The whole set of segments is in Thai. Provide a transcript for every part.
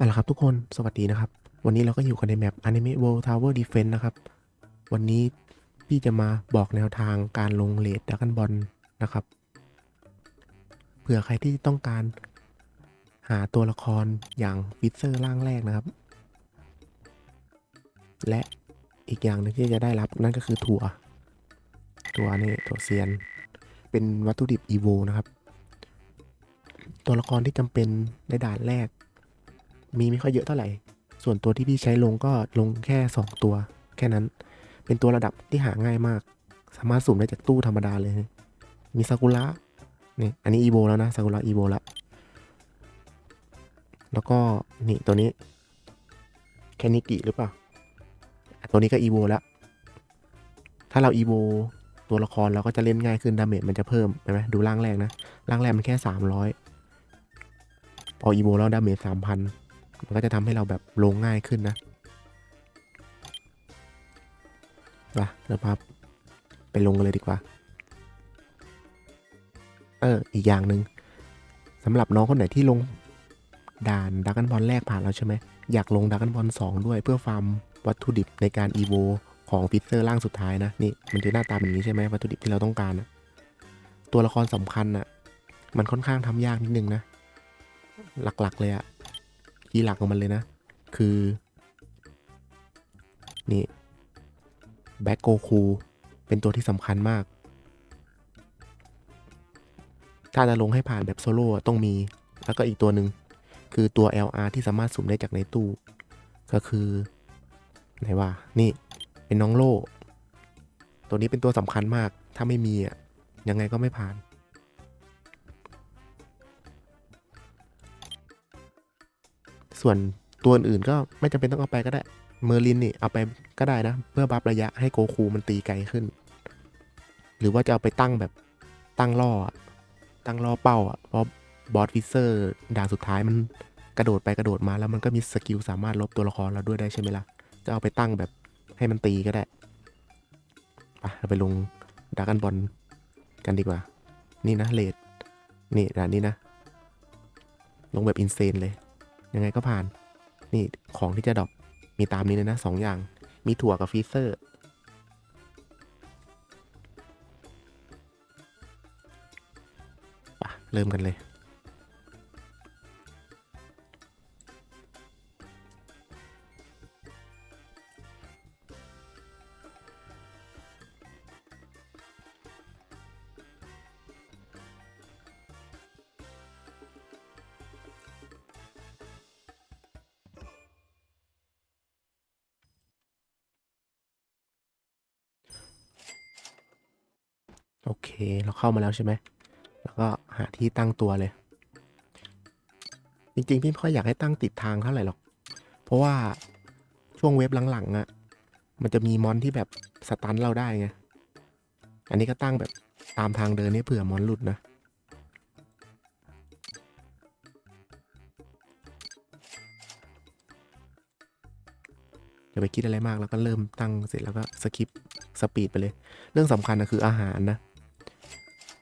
เอาละครับทุกคนสวัสดีนะครับ วันนี้เราก็อยู่กันในแมป Anime World Tower Defense นะครับ วันนี้พี่จะมาบอกแนวทางการลงเลดดักกันบอลนะครับ เผื่อใครที่ต้องการหาตัวละครอย่างฟิเซอร์ร่างแรกนะครับ และอีกอย่างหนึงที่จะได้รับนั่นก็คือถั่วถั่วนี่ถั่วเซียน เป็นวัตถุดิบอีโวนะครับ ตัวละครที่จำเป็นในด่านแรก มีไม่ค่อยเยอะเท่าไหร่ ส่วนตัวที่พี่ใช้ลงก็ลงแค่ 2 ตัว แค่นั้น เป็นตัวระดับที่หาง่ายมาก สามารถสุ่มได้จากตู้ธรรมดาเลย มีซากุระนี่อันนี้อีโบแล้วนะซากุระอีโบละแล้วก็นี่ตัวนี้แคนิกิหรือเปล่า ตัวนี้ก็อีโบแล้วถ้าเราอีโบตัวละครเราก็จะเล่นง่ายขึ้นดาเมจมันจะเพิ่มเห็นไหมดูร่างแรกนะร่างแรกมันแค่ 300 พออีโบแล้วดาเมจ3,000มัน มันก็จะทำให้เราแบบลงง่ายขึ้นนะไปเราพาไปลงกันเลยดีกว่า เออ อีกอย่างหนึ่งสำหรับน้องคนไหนที่ลงด่านดักกันบอลแรกผ่านแล้วใช่ไหม อยากลงดักกันบอลสองด้วยเพื่อฟาร์มวัตถุดิบในการอีโวของฟิเซอร์ร่างสุดท้ายนะ นี่มันจะหน้าตาแบบนี้ใช่ไหมวัตถุดิบที่เราต้องการนะตัวละครสำคัญอะมันค่อนข้างทำยากนิดนึงนะ หลักๆเลยอะ คีย์หลักของมันเลยนะ คือ นี่แบ็กโกคูเป็นตัวที่สำคัญมาก ถ้าจะลงให้ผ่านแบบโซโล่ต้องมี แล้วก็อีกตัวหนึ่งคือตัว LR ที่สามารถสุ่มได้จากในตู้ ก็คือ ไหนว่า นี่เป็นน้องโล่ ตัวนี้เป็นตัวสำคัญมาก ถ้าไม่มีอะ ยังไงก็ไม่ผ่าน ส่วนตัวอื่นก็ไม่จำเป็นต้องเอาไปก็ได้ เมอร์ลินนี่เอาไปก็ได้นะ เพื่อบัฟระยะให้โกคูมันตีไกลขึ้น หรือว่าจะเอาไปตั้งแบบตั้งล่อ ตั้งล่อเป้าอะเพราะบอสฟิเซอร์ด่านสุดท้ายมันกระโดดไปกระโดดมาแล้วมันก็มีสกิลสามารถลบตัวละครเราด้วยได้ใช่ไหมล่ะก็เอาไปตั้งแบบให้มันตีก็ได้ไปเราไปลงดักกันบอลกันดีกว่า นี่นะเลดนี่ด่านนี้นะ ลงแบบอินเซนเลย ยังไงก็ผ่าน นี่ของที่จะดรอปมีตามนี้เลยนะสองอย่าง มีถั่วกับฟีเซอร์ปะเริ่มกันเลย โอเค เราเข้ามาแล้วใช่ไหม แล้วก็หาที่ตั้งตัวเลย จริงๆ พี่ไม่ค่อยอยากให้ตั้งติดทางเท่าไหร่หรอก เพราะว่าช่วงเว็บหลังๆอะ่ะ มันจะมีมอนที่แบบสตันเราได้ไง อันนี้ก็ตั้งแบบตามทางเดินนี่เผื่อมอนหลุดนะ อย่าไปคิดอะไรมากแล้วก็เริ่มตั้งเสร็จแล้วก็สคิปสปีดไปเลย เรื่องสำคัญนะคืออาหารนะ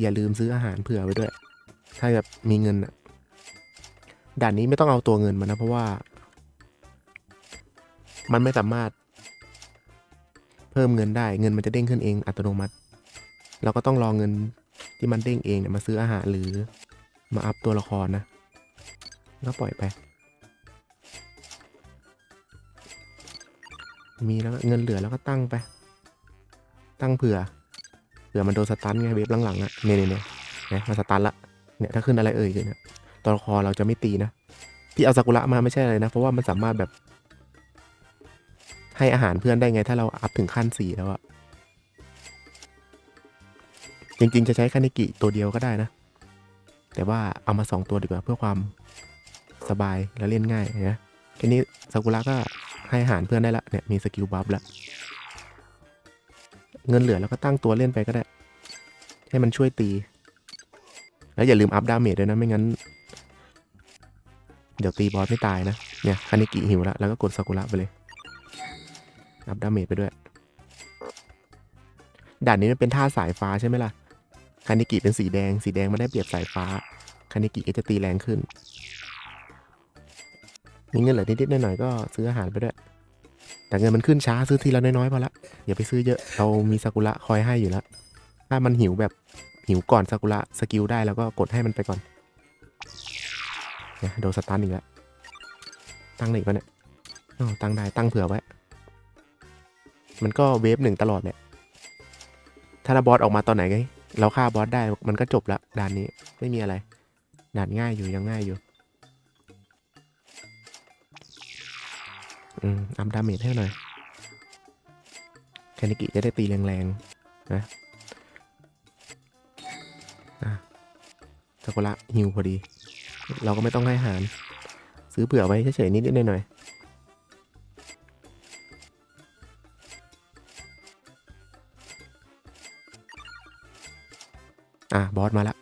อย่าลืมซื้ออาหารเผื่อไว้ด้วย ถ้าแบบมีเงินอะด่านนี้ไม่ต้องเอาตัวเงินมานะ เพราะว่า มันไม่สามารถ เพิ่มเงินได้เงินมันจะเด้งขึ้นเองอัตโนมัติ เราก็ต้องรอเงินที่มันเด้งเองเนี่ยมาซื้ออาหารหรือ มาอัพตัวละครนะก็ปล่อยไป มีแล้วเงินเหลือแล้วก็ตั้งไป ตั้งเผื่อ เผื่อมันโดนสตันไงเว็บหลังๆอะเนี่ยเนี่ยเนี่ยเนี่ยมาสตันละเนี่ยถ้าขึ้นอะไรเอ่ยขึ้นเนี่ยตัวละครเราจะไม่ตีนะพี่เอาซากุระมาไม่ใช่อะไรนะ เพราะว่ามันสามารถแบบ ให้อาหารเพื่อนได้ไง ถ้าเราอัพถึงขั้นสี่แล้วอะจริงๆ จะใช้คานิกิตัวเดียวก็ได้นะ แต่ว่าเอามาสองตัวดีกว่าเพื่อความสบายและเล่นง่ายนะทีนี้ซากุระก็ให้อาหารเพื่อนได้ละเนี่ยมีสกิลบัฟแล้ว เงินเหลือแล้วก็ตั้งตัวเล่นไปก็ได้ ให้มันช่วยตี แล้วอย่าลืมอัพดาเมจด้วยนะ ไม่งั้น เดี๋ยวตีบอสไม่ตายนะ เนี่ยคานิกิหิวแล้ว แล้วก็กดซากุระไปเลย อัพดาเมจไปด้วย ด่านนี้มันเป็นท่าสายฟ้าใช่ไหมล่ะ คานิกิเป็นสีแดง สีแดงมันได้เปรียบสายฟ้า คานิกิก็จะตีแรงขึ้น มีเงินเหลือนิดๆหน่อยๆก็ซื้ออาหารไปด้วย แต่เงินมันขึ้นช้าซื้อทีละน้อยๆพอละอย่าไปซื้อเยอะเรามีซากุระคอยให้อยู่แล้วถ้ามันหิวแบบหิวก่อนซากุระสกิลได้แล้วก็กดให้มันไปก่อนเนี่ยโดนสตันอีกแล้วตั้งได้อีกปะเนี่ยอ๋อตั้งได้ตั้งเผื่อไว้ มันก็เวฟหนึ่งตลอดแหละถ้าบอสออกมาตอนไหนไงเราฆ่าบอสได้มันก็จบละด่านนี้ไม่มีอะไรด่านง่ายอยู่ยังง่ายอยู่ อืมอัพดาเมจให้หน่อยแคนิกิจะได้ตีแรงๆนะอะซากุระฮิวพอดี เราก็ไม่ต้องให้อาหาร ซื้อเผื่อไว้เฉยๆนิดๆหน่อยๆอะบอสมาแล้ว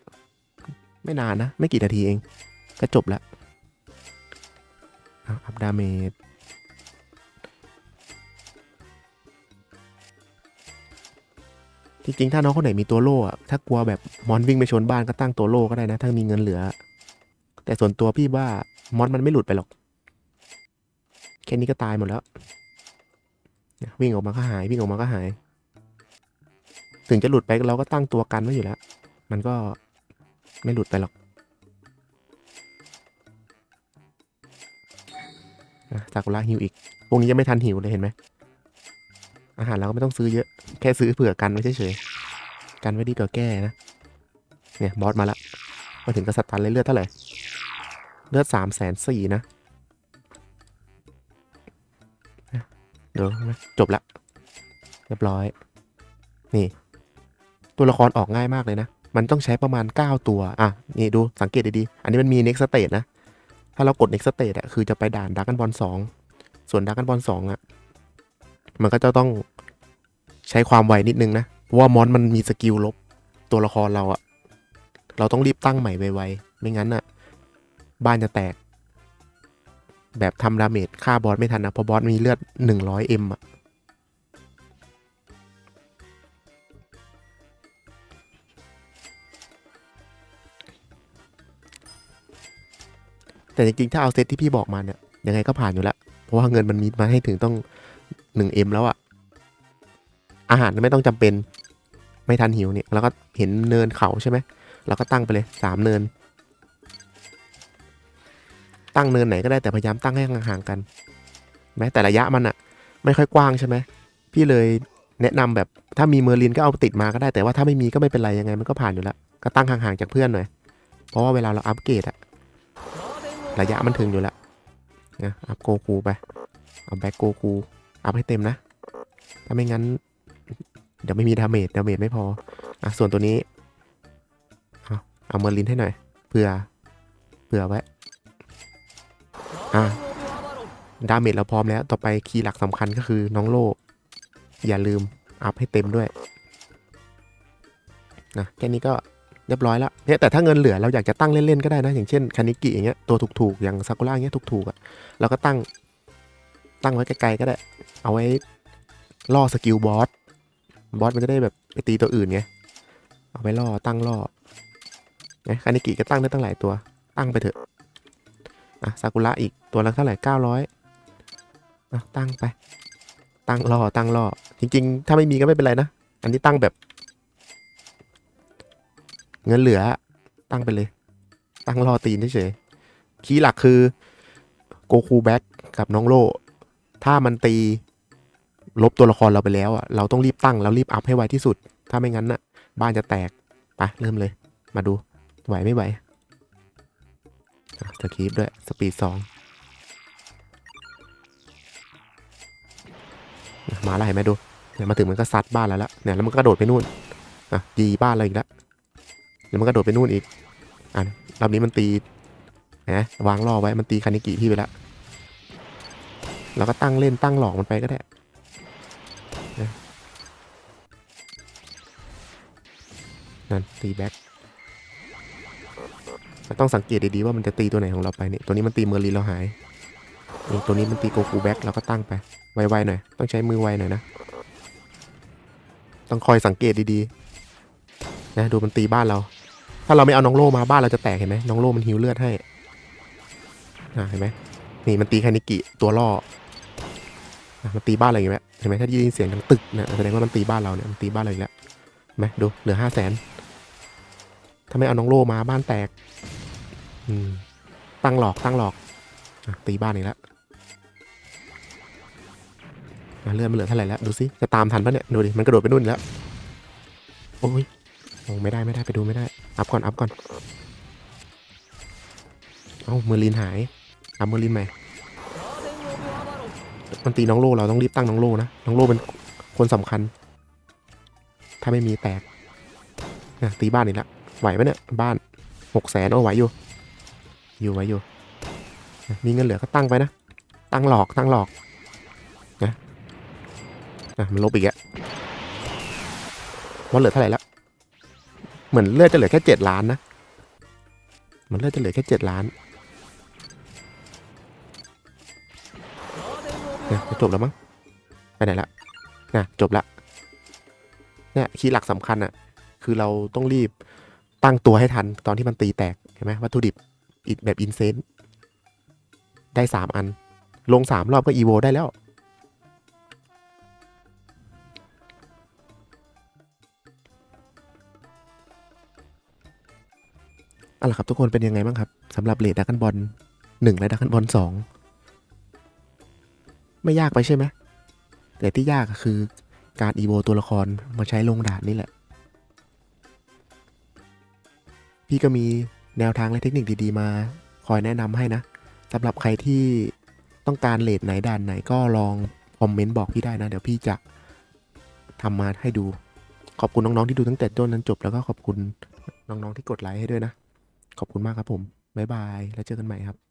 ไม่นานนะ ไม่กี่นาทีเอง ก็จบแล้วอะอัพดาเมจ จริงๆ ถ้าน้องคนไหนมีตัวโล่อะถ้ากลัวแบบมอนวิ่งไปชนบ้านก็ตั้งตัวโล่ก็ได้นะ ถ้ามีเงินเหลือ แต่ส่วนตัวพี่ว่ามอนมันไม่หลุดไปหรอก แค่นี้ก็ตายหมดแล้ว วิ่งออกมาก็หาย วิ่งออกมาก็หาย ถึงจะหลุดไปเราก็ตั้งตัวกันไว้อยู่แล้ว มันก็ไม่หลุดไปหรอกซากุระหิวอีกพวกนี้ยังไม่ทันหิวเลยเห็นไหม อาหารเราก็ไม่ต้องซื้อเยอะ แค่ซื้อเผื่อกันไว้เฉยๆ กันไว้ดีกว่าแก้นะ เนี่ยบอสมาละมาถึงกษัตริย์เลยเลือดเท่าไหร่ เลือดสามแสนสี่นะ เดี๋ยวจบละ เรียบร้อย นี่ ตัวละครออกง่ายมากเลยนะ มันต้องใช้ประมาณ 9 ตัว อะ นี่ดูสังเกตดีๆ อันนี้มันมี next stage นะ ถ้าเรากด next stage อะคือจะไปด่านดักกันบอลสองส่วนดักกันบอลสองอะ มันก็จะต้องใช้ความไวนิดนึงนะเพราะว่ามอนมันมีสกิลลบตัวละครเราอะเราต้องรีบตั้งใหม่ไวๆไม่งั้นอะบ้านจะแตก แบบทำดาเมจฆ่าบอสไม่ทันนะเพราะบอสมีเลือด 100m อะแต่จริงๆถ้าเอาเซตที่พี่บอกมาเนี่ยยังไงก็ผ่านอยู่แล้ว เพราะว่าเงินมันมีมาให้ถึงต้อง 1m แล้วอะอาหารไม่ต้องจำเป็นไม่ทันหิวเนี่ยแล้วก็เห็นเนินเขาใช่ไหมเราก็ตั้งไปเลยสามเนิน ตั้งเนินไหนก็ได้แต่พยายามตั้งให้ห่างๆกันแม้แต่ระยะมันอะไม่ค่อยกว้างใช่ไหมพี่เลยแนะนำแบบถ้ามีเมอร์ลินก็เอาติดมาก็ได้แต่ว่าถ้าไม่มีก็ไม่เป็นไรยังไง มันก็ผ่านอยู่แล้ว ก็ตั้งห่างๆจากเพื่อนหน่อย เพราะว่าเวลาเราอัปเกรดอะระยะมันถึงอยู่แล้วนะอัพโกคูไปเอาแบ็กโกคู อัพให้เต็มนะ ถ้าไม่งั้น เดี๋ยวไม่มีดาเมจดาเมจไม่พอ อะ ส่วนตัวนี้ เอาเอาเมอร์ลินให้หน่อยเผื่อเผื่อไว้ อะ ดาเมจเราพร้อมแล้ว ต่อไปคีย์หลักสำคัญก็คือน้องโลอย่าลืมอัพให้เต็มด้วยนะแค่นี้ก็เรียบร้อยแล้วเนี่ยแต่ถ้าเงินเหลือเราอยากจะตั้งเล่นๆก็ได้นะ อย่างเช่นคานิกิอย่างเงี้ยตัวถูกๆ อย่างซากุระอย่างเงี้ยถูกๆอะเราก็ตั้ง ตั้งไว้ไกลๆก็ได้ เอาไว้ล่อสกิลบอส บอสมันจะได้แบบไปตีตัวอื่นไง เอาไว้ล่อตั้งล่อไงคานิกิก็ตั้งได้ตั้งหลายตัว ตั้งไปเถอะ อะซากุระอีกตัวละเท่าไหร่เก้าร้อยอะตั้งไป ตั้งล่อตั้งล่อ จริง ๆ ถ้าไม่มีก็ไม่เป็นไรนะ อันนี้ตั้งแบบ เงินเหลือ ตั้งไปเลย ตั้งล่อตีนเฉยๆคีย์หลักคือโกคูแบ็กกับน้องโล ถ้ามันตีลบตัวละครเราไปแล้วอะเราต้องรีบตั้งแล้วรีบอัพให้ไวที่สุด ถ้าไม่งั้นน่ะ บ้านจะแตกไปเริ่มเลย มาดูไหวไม่ไหวสกีปด้วยสปีดสองมาแล้วเห็นไหมดูเนี่ยมาถึงมันก็ซัดบ้านแล้วละเนี่ยแล้วมันก็กระโดดไปนู่นอะยีบ้านเราอีกแล้วแล้วมันกระโดดไปนู่นอีกอะรอบนี้มันตีนะวางล่อไว้มันตีคานิกิพี่ไปแล้ว เราก็ตั้งเล่นตั้งหลอกมันไปก็ได้นั่นตีแบ็คต้องสังเกตดีๆว่ามันจะตีตัวไหนของเราไปเนี่ยตัวนี้มันตีเมอร์ลีเราหายนี่ตัวนี้มันตีโกคูแบ็คเราก็ตั้งไปไวๆหน่อย ต้องใช้มือไวหน่อยนะ ต้องคอยสังเกตดีๆนะดูมันตีบ้านเรา ถ้าเราไม่เอาน้องโล่มาบ้านเราจะแตกเห็นไหมน้องโล่มันหิวเลือดให้อ่าเห็นไหมนี่มันตีคานิกิตัวล่อ มันตีบ้านเราอย่างเงี้ยเห็นไหมถ้าได้ยินเสียงดังตึกนี่ยแสดงว่ามันตีบ้านเราเนี่ยมันตีบ้านเราอีกแล้วไหมดูเหลือห้าแสนถ้าไม่เอาน้องโลมาบ้านแตก อืม ตั้งหลอกตั้งหลอกอตีบ้านอีกแล้วเลื่อนมันเหลือเท่าไหร่แล้วดูสิจะตามทันปะเนี่ยดูดิมันกระโดดไปนู่นแล้วโอ้ยโอ้ไม่ได้ไม่ได้ไปดูไม่ได้ อัพก่อนอัพก่อน เอ้าเมอร์ลินหายอัพเมอร์ลินใหม่ มันตีน้องโลเราต้องรีบตั้งน้องโลนะ น้องโลเป็นคนสำคัญ ถ้าไม่มีแตกนะตีบ้านอีกแล้วไหวไหมเนี่ยบ้านหกแสนโอ้ไหวอยู่ อยู่ไหวอยู่มีเงินเหลือก็ตั้งไปนะ ตั้งหลอกตั้งหลอกนะนะมันลบอีกอะว่าเหลือเท่าไหร่แล้ว เหมือนเลือดจะเหลือแค่เจ็ดล้านนะมือนเลือดจะเหลือแค่เจ็ดล้าน นี่ยจะจบแล้วมั้งไปไหนละนะจบละเนี่ยคีย์หลักสำคัญอะคือเราต้องรีบตั้งตัวให้ทันตอนที่มันตีแตกเห็นไหมวัตถุดิบอีกแบบอินเซนต์ได้สามอัน ลงสามรอบก็อีโวได้แล้ว เอาล่ะครับทุกคนเป็นยังไงบ้างครับสำหรับเลดดักกันบอลหนึ่งและดักกันบอลสอง ไม่ยากไปใช่ไหมแต่ที่ยากคือการอีโวตัวละครมาใช้ลงด่านนี่แหละ พี่ก็มีแนวทางและเทคนิคดีๆมา คอยแนะนำให้นะสำหรับใครที่ต้องการเลทไหนด่านไหนก็ลองคอมเมนต์บอกพี่ได้นะ เดี๋ยวพี่จะทำมาให้ดู ขอบคุณน้องๆที่ดูตั้งแต่ต้นนั้นจบแล้วก็ขอบคุณน้องๆที่กดไลค์ให้ด้วยนะ ขอบคุณมากครับผม บ๊ายบาย แล้วเจอกันใหม่ครับ